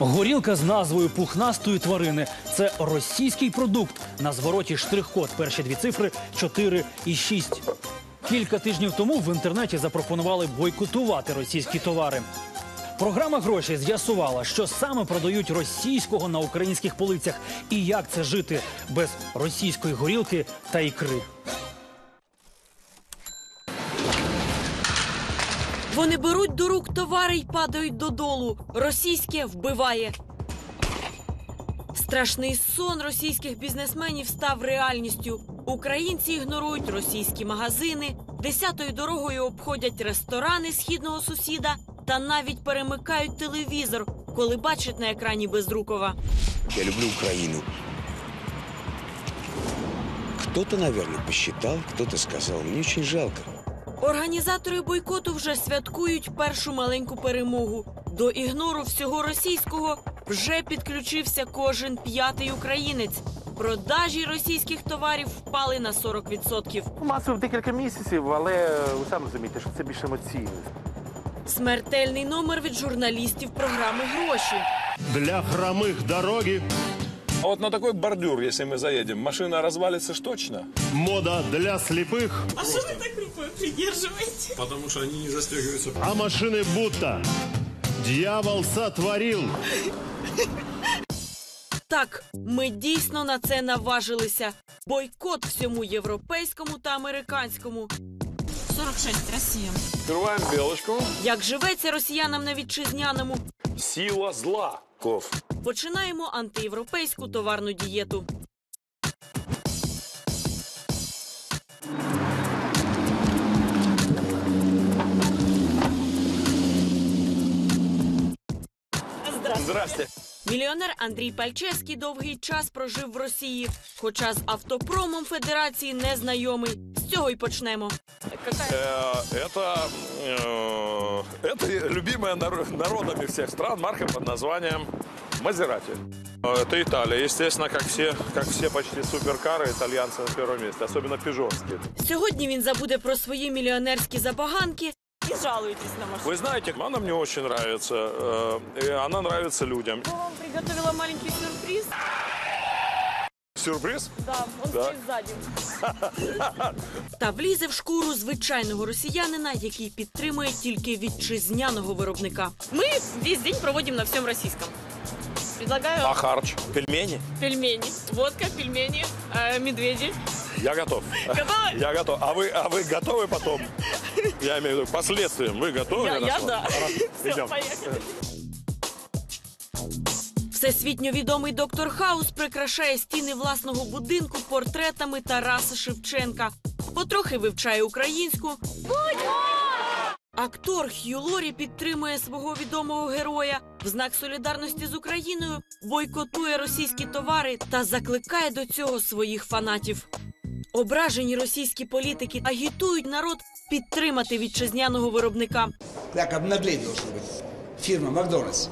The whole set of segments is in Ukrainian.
Горілка з назвою пухнастої тварини це російський продукт. На звороті штрих-код. Перші дві цифри 4 і 6. Кілька тижнів тому в інтернеті запропонували бойкотувати російські товари. Програма гроші з'ясувала, що саме продають російського на українських полицях і як це жити без російської горілки та ікри. Вони беруть до рук товари й падають додолу. Російське вбиває. Страшний сон російських бізнесменів став реальністю. Українці ігнорують російські магазини, десятою дорогою обходять ресторани східного сусіда та навіть перемикають телевізор, коли бачать на екрані Безрукова. Я люблю Украину. Кто-то, наверное, посчитал, кто-то сказал. Мне очень жалко. Організатори бойкоту вже святкують першу маленьку перемогу. До ігнору всього російського вже підключився кожен п'ятий українець. Продажі російських товарів впали на 40%. Масово декілька місяців, але ви самі розумієте, що це більш емоційно. Смертельний номер від журналістів програми Гроші. Для хромых дороги, А вот на такой бордюр, если мы заедем, машина развалится ж точно? мода для слепых, А что вы так рукой придерживаете? Потому что они не застегиваются. а машины будто дьявол сотворил. Так, ми дійсно на це наважилися. Бойкот всьому європейському та американському. 46, Россия. Открываем белочку. Як живеться росіянам на вітчизняному, Сила зла. Ков. починаємо антиєвропейську товарну дієту. Здрасте. Мільйонер Андрій Пальчевський довгий час прожив в Росії, хоча з автопромом Федерації не знайомий. З цього й почнемо. Э, это, э, это любимая нар- народами всех стран марка под названием Мазерати. Это Италия, естественно, как все, как все почти суперкары, итальянцы на первом месте, особенно пижовские. Сьогодні він забуде про свої мільйонерські забаганки Не жалуйтесь на машину. Вы знаете, она мне очень нравится, э, и она нравится людям. Я вам приготовила маленький сюрприз. Сюрприз? Да, он Да. здесь сзади. та влізе в шкуру звичайного росіянина, який підтримує тільки вітчизняного виробника. Мы весь день проводим на всем российском. Предлагаю А харч? Пельмени? пельмени. Водка, пельмени, э, медведи. Я готов. Готовы? Я готов. А вы, а вы готовы потом? Я имею в виду, к последствиям. Вы готовы? Я, на я что? да. Все, Идем. поехали. Всесвітньо відомий доктор Хаус прикрашає стіни власного будинку портретами Тараса Шевченка. Потрохи вивчає українську. Актор Хью Лорі підтримує свого відомого героя. В знак солідарності з Україною бойкотує російські товари та закликає до цього своїх фанатів. Ображені російські політики агітують народ підтримати вітчизняного виробника. Так обнаглеть должен быть. Фирма Макдональдс.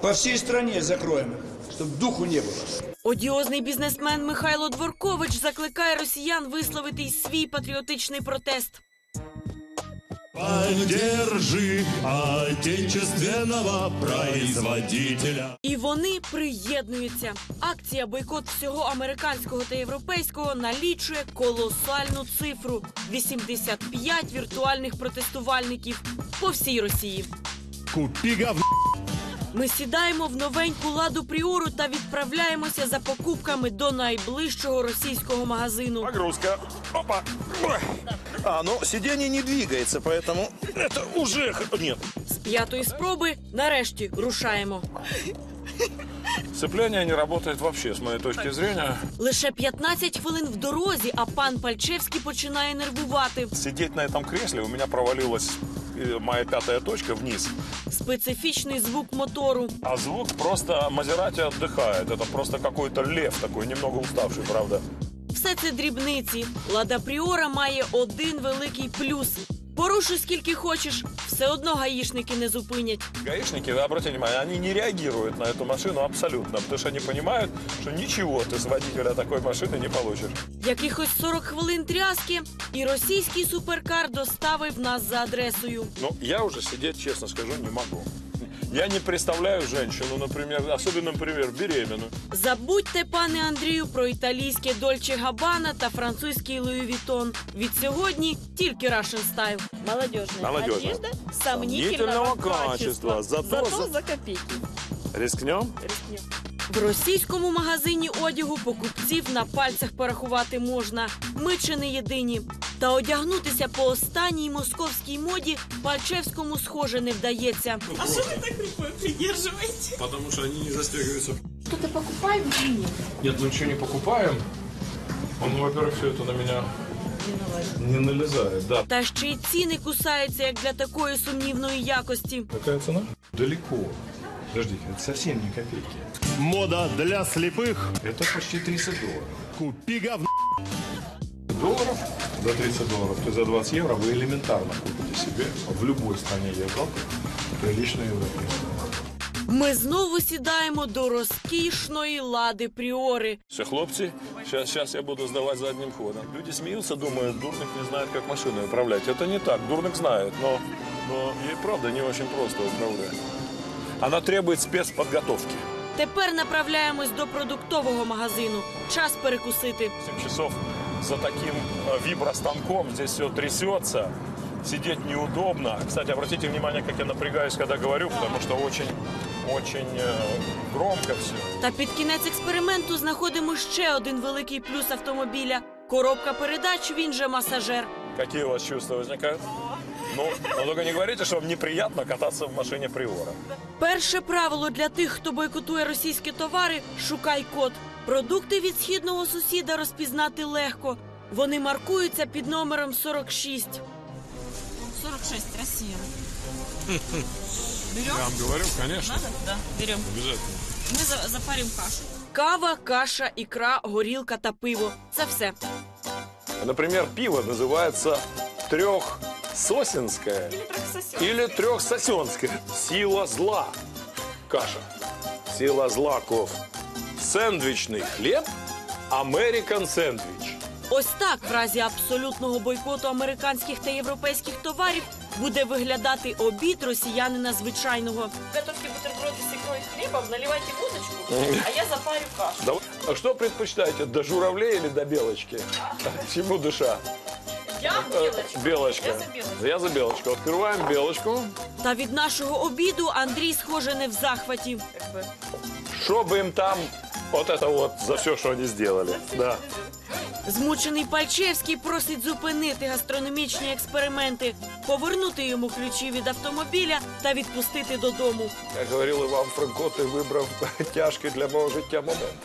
По всей стране закроем их, чтобы духу не было. Одіозний бізнесмен Михайло Дворкович закликає росіян висловити й свій патріотичний протест. Поддержи отечественного производителя. І вони приєднуються. Акція бойкот всього американського та європейського налічує колосальну цифру 85 віртуальних протестувальників по всій Росії. Купи говно. Ми сідаємо в новеньку ладу пріору та відправляємося за покупками до найближчого російського магазину. Погрузка. Опа. Ой. А, ну, сиденье не двигается, поэтому это уже... х- Нет. З п'ятої спроби нарешті рушаємо. Сцепление не работает вообще, с моей точки зрения. Лише 15 хвилин в дорозі, а пан Пальчевський починає нервувати. Сидеть на этом кресле, у меня провалилась э, моя пятая точка вниз. Специфічний звук мотору. А звук просто Мазерати отдыхает. Это просто какой-то лев такой, немного уставший, правда. Все це дрібниці. Лада Пріора має один великий плюс. Порушуй скільки хочеш, все одно гаїшники не зупинять. Гаишники, вы обратите внимание, они не реагируют на эту машину абсолютно, потому что они понимают, что ничего ты с водителя такой машины не получишь. Якихось 40 хвилин тряски, і російський суперкар доставив нас за адресою. Ну, я уже сидеть, честно скажу, не могу. Я не представляю женщину, например, особенно, например, беременную. Забудьте, пане Андрію, про італійське Дольче Габана та французький Луї Вітон. Від сьогодні тільки Russian стайл. Молодежная, Молодежная. одежда Сомнительного качества. Зато Зато, за- за копейки. Рискнем? Рискнем. В російському магазині одягу покупців на пальцях порахувати можна. Ми чи не єдині. Та одягнутися по останній московській моді Пальчевському схоже не вдається. А что вы так рукой придерживаете? Потому что они не застегиваются. Что-то покупаем или нет? Нет, мы ничего не покупаем. Он, во-первых, все это на меня не налезает. Да. Та ще й ціни кусаються, як для такої сумнівної якості. Какая цена? Далеко. Подождите, это совсем не копейки. Мода для слепых. Это почти 30 долларов. Купи говно. Долларов? За 30 долларов, то есть за 20 евро вы элементарно купите себе в любой стране Европы приличную европейскую. Ми знову сідаємо до розкішної лади Пріори. Все, хлопцы, сейчас, сейчас я буду сдавать задним ходом. Люди смеются, думают, дурник не знает, как машиной управлять. Это не так, дурник знает, но, но ей правда не очень просто управлять. Она требует спецподготовки. Тепер направляємось до продуктового магазину. Час перекусити. 7 часов за таким э, вибростанком, здесь все трясется, сидеть неудобно. Кстати, обратите внимание, как я напрягаюсь, когда говорю, потому что очень, очень э, громко все. Та під кінець експерименту знаходимо ще один великий плюс автомобіля. Коробка передач, він же масажер. Какие у вас чувства возникают? Ну, но только не говорите, что вам неприятно кататься в машине Приора. Перше правило для тих, хто бойкотує російські товари шукай код. Продукти від східного сусіда розпізнати легко. Вони маркуються під номером 46. 46, Россия. Берем? Я вам говорю, конечно, Надо? Да, берем. обязательно. Мы за- запарим кашу. Кава, каша, ікра, горілка та пиво. Це все. Например, пиво называется трехсосинское или трехсосенское. Сила зла. Каша. Сила зла, ков. Сэндвичный хлеб. American сэндвич. Ось так в разі абсолютного бойкоту американських та європейських товарів буде виглядати обід росіянина звичайного. Готовьте бутерброды с икрой и хлебом, наливайте водочку, а я запарю кашу. Да- А что предпочитаете, до журавлей или до белочки? Чему душа? Я Э, белочку. Белочка. Я за белочку. Я за белочку. Открываем белочку. Та від нашого обіду Андрій, схоже, не в захваті. Как бы. Чтобы им там вот это вот за все, що вони зробили. Да. Змучений Пальчевський просить зупинити гастрономічні експерименти, повернути йому ключі від автомобіля та відпустити додому. Як говорив вам, Франко, ти вибрав тяжкий для мого життя момент.